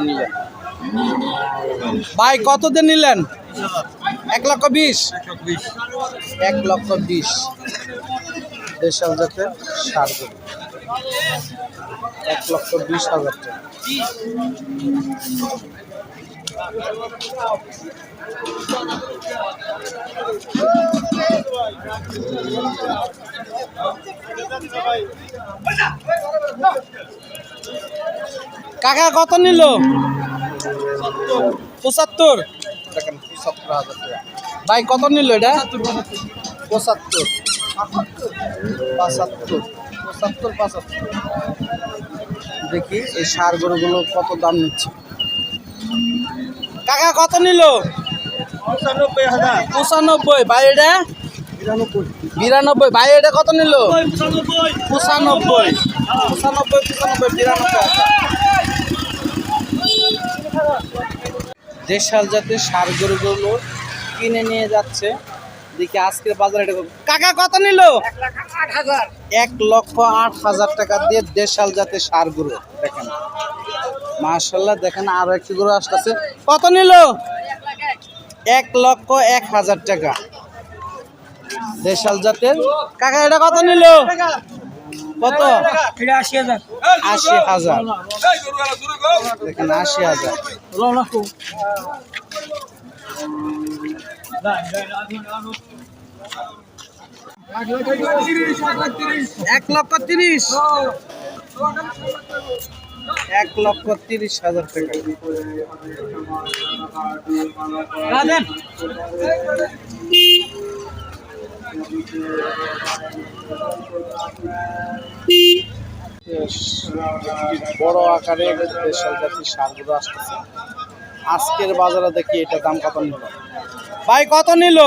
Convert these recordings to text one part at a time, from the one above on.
নিলেন ভাই কত দিয়ে নিলেন এক লক্ষ বিশ এক লক্ষ বিশ দেশাল জাতের সারগরু এক লক্ষ বিশ হাজার টাকা কাকা কত নিল? পঁচাত্তর। দেখেন পঁচাত্তর হাজার টাকা। ভাই কত নিল এটা? পঁচাত্তর। পঁচাত্তর পঁচাত্তর পঁচাত্তর। দেখি এই সার গরুগুলো কত দাম নিচ্ছে। কাকা কত নিল? পঁচানব্বই হাজার। পঁচানব্বই। ভাই এটা? বিরানব্বই। বিরানব্বই। ভাই এটা কত নিল? পঁচানব্বই পঁচানব্বই। পঁচানব্বই পঁচানব্বই বিরানব্বই হাজার। দেশাল জাতের সার গরুগুলো কিনে নিয়ে যাচ্ছে, দেখি আজকের বাজারে এটা কাকা, কত নিল? এক লক্ষ আট হাজার টাকা দিয়ে দেশাল জাতের সার গরু, দেখেন। মার্শাল্লাহ দেখেন আরও একটি গরু আসতেছে। কত নিল? এক লক্ষ এক হাজার টাকা। দেশাল জাতের কাকা, এটা কত নিল? কত? আশি হাজার। আশি হাজার দেখেন, আশি হাজার। এক লক্ষ তিরিশ। এক লক্ষ তিরিশ হাজার টাকা। বড় আকারে দেশাল জাতির সারগুলো আসতেছে। আজকের বাজারে দেখি এটা দাম কত নিল? ভাই কত নিল?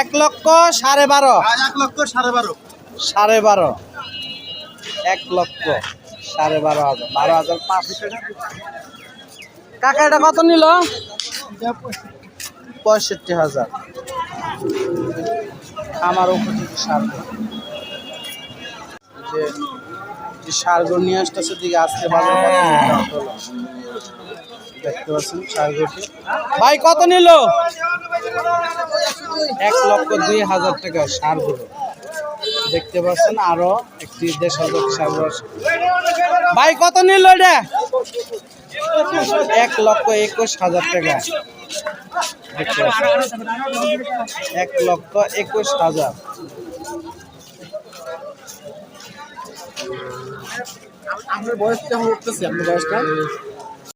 এক লক্ষ সাড়ে বারো। এক লক্ষ সাড়ে বারো। সাড়ে বারো। এক লক্ষ সাড়ে বারো হাজার। বারো হাজার পাঁচশো কাকা এটা কত নিল? পঁয়ষট্টি হাজার। আমার উপযোগী সার যে সারগুলো নিয়ে আসতেছে দিকে আজকে বাজার ভাই, কত নিল? এক লক্ষ দুই হাজার টাকা সারগুলো। দেখতে পাচ্ছেন আরও একটি দেশ হাজার সার ভাই, কত নিল এটা? এক লক্ষ একুশ হাজার টাকা। এক লক্ষ একুশ হাজার। আপনার বয়সটা উঠতেছে আপনার বয়সটা?